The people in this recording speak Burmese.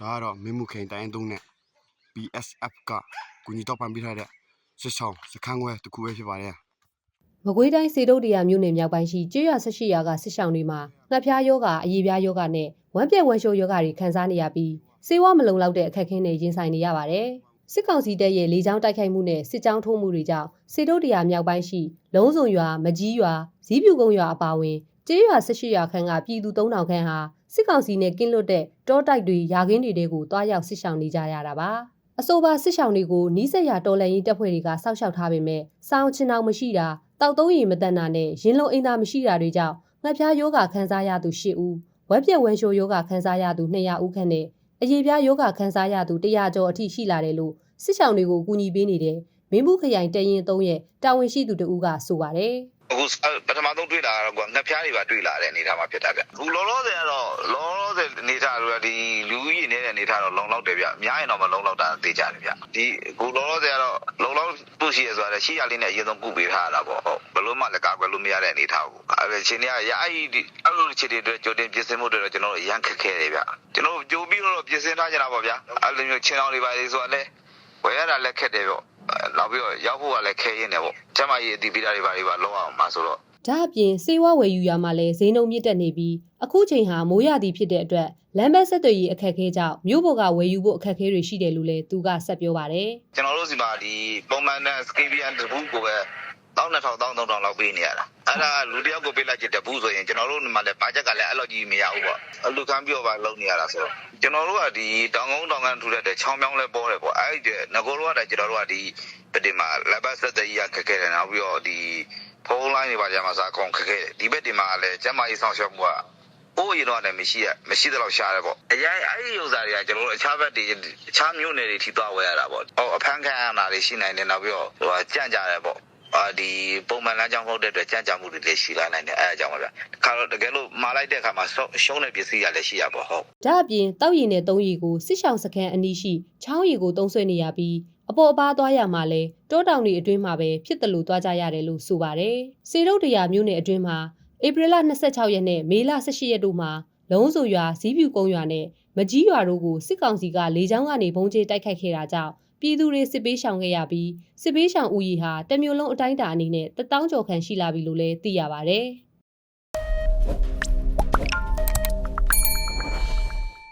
ဒါကတော့မင်းမှုခိန်တိုင်းသုံးနဲ့ BSF ကကူညီတော့ပန်ပေးထားတဲ့စစ်ဆောင်စခန်းခွဲတစ်ခုပဲဖြစ်ပါတယ်မကွေးတိုင်းစေတုတ်တရားမြို့နယ်မြောက်ပိုင်းရှိကျွရ18ရွာကစစ်ဆောင်တွေမှာငှက်ဖျားယောဂအရေးပြားယောဂနဲ့ဝမ်းပြက်ဝမ်းလျှိုယောဂတွေခံစားနေရပြီးစေဝါမလုံလောက်တဲ့အခက်အခဲနဲ့ရင်ဆိုင်နေရပါတယ်။စစ်ကောင်စီတပ်ရဲ့လေကြောင်းတိုက်ခိုက်မှုနဲ့စစ်ကြောင်းထိုးမှုတွေကြောင့်စေတုတ်တရားမြောက်ပိုင်းရှိလုံးစုံရွာမကြီးရွာဇီးပြူကုန်းရွာအပါအဝင် ကျေးရွာ18ရွာခန့်ကပြည်သူ3000ခန့်ဟာစစ်ကောင်စီနဲ့ကင်းလွတ်တဲ့တောတိုက်တွေယာခင်းတွေတဲကိုတွားရောက်စစ်ဆောင်နေကြရတာပါ။အဆိုပါစစ်ဆောင်တွေကိုနီးစက်ရတော်လန်ရေးတပ်ဖွဲ့တွေကစောက်ရှောက်ထားပေမဲ့စောင်းချင်အောင်မရှိတာတောက်သုံးရီမတန်တာနဲ့ရင်လုံးအင်သာမရှိတာတွေကြောင့်ငှက်ဖျားယောဂခံစားရသူ၈ဦးဝက်ပြက်ဝမ်းလျှိုယောဂခံစားရသူ200ဦးခန့်နဲ့အရေးပြားယောဂခံစားရသူ100ကျော်အထိရှိလာတယ်လို့စစ်ဆောင်တွေကိုကူညီပေးနေတဲ့မင်းဘူးခရိုင်တရင်3ရဲ့တာဝန်ရှိသူတဦးကဆိုပါတယ် အခုစပထမဆုံးတွေ့လာတော့ကွာငှက်ဖျားတွေပါတွေ့လာတဲ့အနေထားမှာဖြစ်တာဗျအခုလောလောဆယ်ကတော့လောလောဆယ်အနေထားတော့ဒီလူကြီးနေတဲ့အနေထားတော့လုံလောက်တယ်ဗျအများရင်တော့မလုံလောက်တာသိကြတယ်ဗျဒီအခုလောလောဆယ်ကတော့လုံလောက်ဖို့ရှိရဆိုတာလည်းရှိရလေးနဲ့အရင်ဆုံးကုပေးထားရတာပေါ့ဟုတ်ဘယ်လို့မှလည်းကာကွယ်လို့မရတဲ့အနေထားဘူးအဲ့ဒီချင်းတွေကရအဲ့ဒီအဲ့လိုခြေတွေအတွက်ကြိုတင်ပြင်ဆင်မှုတွေတော့ကျွန်တော်တို့ရန်ခက်ခဲတယ်ဗျကျွန်တော်တို့ကြိုပြီးတော့ပြင်ဆင်ထားကြတာပေါ့ဗျာအဲ့လိုမျိုးချင်းအောင်တွေပါလေဆိုတာလည်းဝယ်ရတာလည်းခက်တယ်ပေါ့နောက်ပြီးတော့ရောက်ဖို့ကလည်းခဲရင်းတယ်ပေါ့ ကျမကြီးအတီးပိတာတွေပါတွေပါလောက်အောင်မှာဆိုတော့ဒါအပြင်စေဝဝယ်ယူရမှာလဲဈေးနှုန်းမြင့်တက်နေပြီးအခုချိန်ဟာမိုးရသည်ဖြစ်တဲ့အတွက်လမ်းဘက်ဆက်သွယ်ရေးအခက်အခဲကြောင့်မြို့ပေါ်ကဝယ်ယူဖို့အခက်အခဲတွေရှိတယ်လို့လည်းသူကဆက်ပြောပါတယ်ကျွန်တော်တို့စီမှာဒီပုံမှန်နဲ့ Scabian တပူကိုပဲ1200 1300လောက်ပေးနေရတာ အဲ့ဒါလူတယောက်ကိုပေးလိုက်ချင်တပူဆိုရင်ကျွန်တော်တို့မှလည်းဘာချက်ကလည်းအဲ့လိုကြီးမရဘူးပေါ့အလူခံပြီးတော့ပါလုပ်နေရတာဆိုတော့ကျွန်တော်တို့ကဒီတောင်ကုန်းတောင်ကန်ထူတဲ့ချောင်းမြောင်းလဲပေါ်တယ်ပေါ့အဲ့ဒီငကိုတို့ကကျွန်တော်တို့ကဒီပတိမှာလက်ပတ်ဆက်တကြီးရခက်ခဲတယ်နောက်ပြီးတော့ဒီဖုန်းလိုင်းတွေပါကြမှာစားကောင်ခက်ခဲတယ်ဒီဘက်ဒီမှာလည်းကျမကြီးဆောင်ရှောက်မှုကိုးရင်တော့လည်းမရှိရမရှိတော့ရှားတယ်ပေါ့အရင်အဲ့ဒီဥစ္စာတွေကကျွန်တော်တို့အခြားဘက်တွေအခြားမြို့နယ်တွေထိသွားဝဲရတာပေါ့ဟောအဖမ်းခံရတာတွေရှိနိုင်တယ်နောက်ပြီးတော့ဟိုကြန့်ကြတယ်ပေါ့ အာဒီပုံမှန်လမ်းကြောင်းဟုတ်တဲ့အတွက်ကြန့်ကြမှုတွေလည်းရှိလာနိုင်တယ်အဲအကြောင်းပါဗျခါတော့တကယ်လို့မာလိုက်တဲ့အခါမှာရှုံးတဲ့ပစ္စည်းရလည်းရှိရပေါ့ဟုတ်ဒါအပြင်တောက်ရည်နဲ့သုံးရည်ကိုစစ်ဆောင်စခန်းအနီးရှိချောင်းရည်ကိုသုံးဆွဲနေရပြီးအပေါ်အပါသွားရမှာလဲတောတောင်တွေအတွင်းမှာပဲဖြစ်တယ်လို့သွားကြရတယ်လို့ဆိုပါတယ်။စေတုတ်တရာမြို့နယ်အတွင်းမှာဧပြီလ26ရက်နဲ့မေလ18ရက်တို့မှာလုံးစုံရွာဇီးပြူကုန်းရွာနဲ့မကြီးရွာတို့ကိုစစ်ကောင်စီကလေကြောင်းကနေဘုံကျဲတိုက်ခိုက်ခဲ့တာကြောင့် ပြည်သူတွေစစ်ပေးရှောင်ခဲ့ရပြီးစစ်ပေးရှောင်ဦးရေဟာတမျိုးလုံးအတိုင်းအတာအနေနဲ့တထောင်ကျော်ခန့်ရှိလာပြီလို့လည်းသိရပါတယ်။